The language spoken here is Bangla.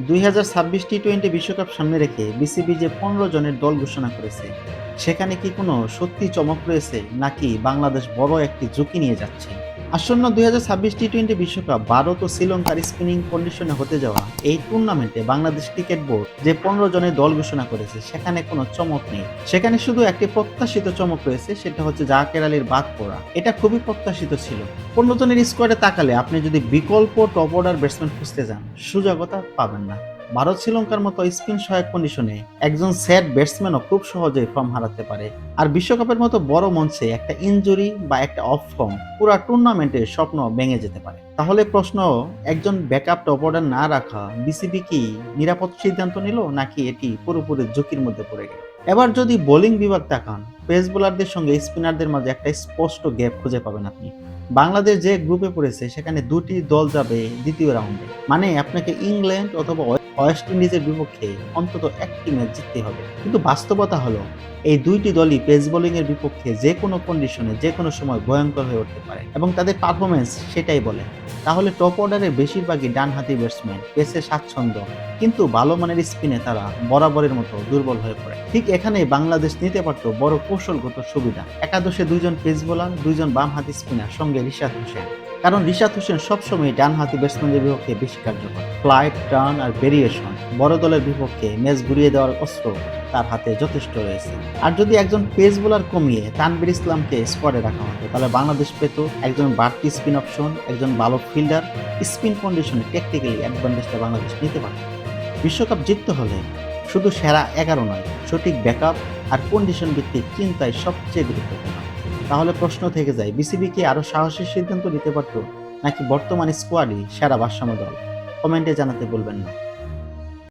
দুই হাজার ছাব্বিশ টি টোয়েন্টি বিশ্বকাপ সামনে রেখে বিসিবি যে পনেরো জনের দল ঘোষণা করেছে, সেখানে কি কোনো সত্যি চমক রয়েছে নাকি বাংলাদেশ বড় একটি ঝুঁকি নিয়ে যাচ্ছে? আসন্ন দুই হাজার ছাব্বিশ টি টোয়েন্টি বিশ্বকাপ ভারত ও শ্রীলঙ্কার স্পিনিং কন্ডিশনে হতে যাওয়া এই টুর্নামেন্টে বাংলাদেশ ক্রিকেট বোর্ড যে পনেরো জনের দল ঘোষণা করেছে, সেখানে কোনো চমক নেই। সেখানে শুধু একটি প্রত্যাশিত চমক রয়েছে, সেটা হচ্ছে জাকের আলীর বাদ পড়া। এটা খুবই প্রত্যাশিত ছিল। পনেরো জনের স্কোয়াডে তাকালে আপনি যদি বিকল্প টপ অর্ডার ব্যাটসম্যান খুঁজতে যান সুযোগতা পাবেন না। ভারত শ্রীলঙ্কার মতো স্পিন সহায়ক কন্ডিশনে একজন সেট ব্যাটসম্যানও খুব সহজেই ফর্ম হারাতে পারে। আর বিশ্বকাপের মতো বড় মঞ্চে একটা ইনজুরি বা একটা অফ ফর্ম পুরা টুর্নামেন্টের স্বপ্ন ভেঙে যেতে পারে। তাহলে প্রশ্ন, একজন ব্যাকআপ টপ অর্ডার না রাখা বিসিবি কি নিরাপদ সিদ্ধান্ত নিল, নাকি এটি পুরোপুরি ঝুঁকির মধ্যে পড়ে গেল? এবার যদি বোলিং বিভাগ তাকান পেস বোলারদের সঙ্গে স্পিনারদের মাঝে একটা স্পষ্ট গ্যাপ খুঁজে পাবেন আপনি। বাংলাদেশ যে গ্রুপে পড়েছে, সেখানে দুটি দল যাবে দ্বিতীয় রাউন্ডে মানে আপনাকে ইংল্যান্ড অথবা ওয়েস্ট ইন্ডিজের বিপক্ষে অন্তত একটি ম্যাচ জিততে হবে। কিন্তু বাস্তবতা হলো, এই দুইটি দলই পেস বোলিং এর বিপক্ষে যে কোনো কন্ডিশনে যে কোনো সময় ভয়ঙ্কর হয়ে উঠতে পারে এবং তাদের পারফরমেন্স সেটাই বলে। তাহলে টপ অর্ডারের বেশিরভাগই ডানহাতি ব্যাটসম্যান পেসে স্বাচ্ছন্দ্য, কিন্তু ভালো মানের স্পিনে তারা বরাবরের মতো দুর্বল হয়ে পড়ে। ঠিক এখানে বাংলাদেশ নিতে পারতো বড় কৌশলগত সুবিধা। একাদশে দুইজন পেস বোলার, দুইজন বাম হাতি স্পিনার সঙ্গে রিশাদ হোসেন। কারণ রিশাদ হোসেন সবসময় ডান হাতি ব্যাটসম্যানদের বিপক্ষে বেশি কার্যকর। ফ্লাইট টার্ন আর ভেরিয়েশন বড় দলের বিপক্ষে ম্যাচ ঘুরিয়ে দেওয়ার অস্ত্র তার হাতে যথেষ্ট রয়েছে। আর যদি একজন পেস বোলার কমিয়ে তানবির ইসলামকে স্কোয়াডে রাখা হতো, তাহলে বাংলাদেশ পেত একজন বাড়তি স্পিন অপশন একজন ভালো ফিল্ডার স্পিন কন্ডিশনে টেকনিক্যালি অ্যাডভান্টেজটা বাংলাদেশ নিতে পারত। বিশ্বকাপ জিততে হলে শুধু সেরা এগারো নয়, সঠিক ব্যাকআপ আর কন্ডিশন ভিত্তিক চিন্তায় সবচেয়ে গুরুত্বপূর্ণ। তাহলে প্রশ্ন থেকে যায় বিসিবি কি আরও সাহসী সিদ্ধান্ত নিতে পারত নাকি বর্তমান স্কোয়াডই সেরা ভারসাম্য দল? কমেন্টে জানাতে বলবেন না।